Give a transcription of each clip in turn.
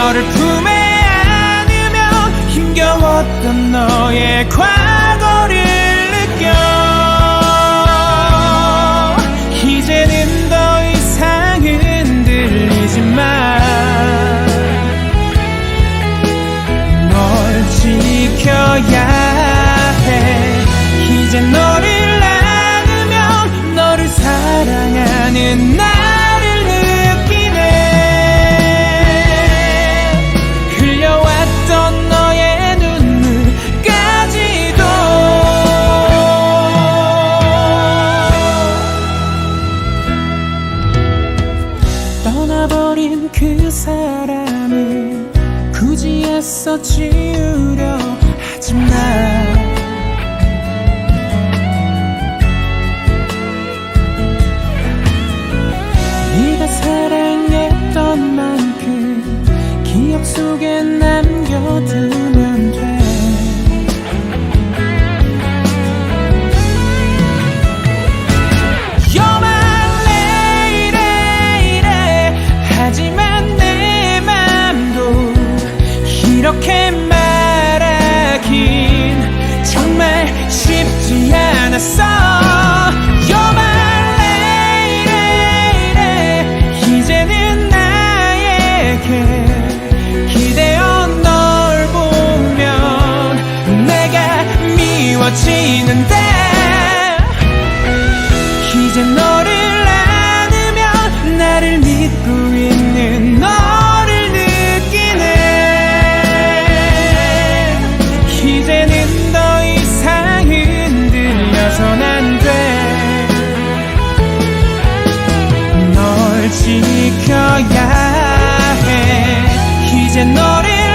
너를 품에 안으며 힘겨웠던 너의 과거를 느껴. 이제는 더 이상 흔들리지 마. 널 지켜야 해. 이제 너를 안으면 너를 사랑하는 나 떠나버린 그 사람을 굳이 애써 지우려 하지 마. 네가 사랑했던 만큼 기억 속에 남겨두 말하긴 정말 쉽지 않았어 지켜야 해. 이제 너를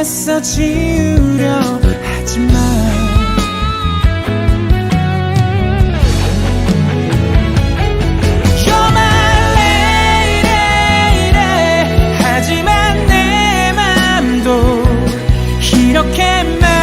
애써 지우려 하지만. You're my lady 하지만 내 맘도 이렇게 말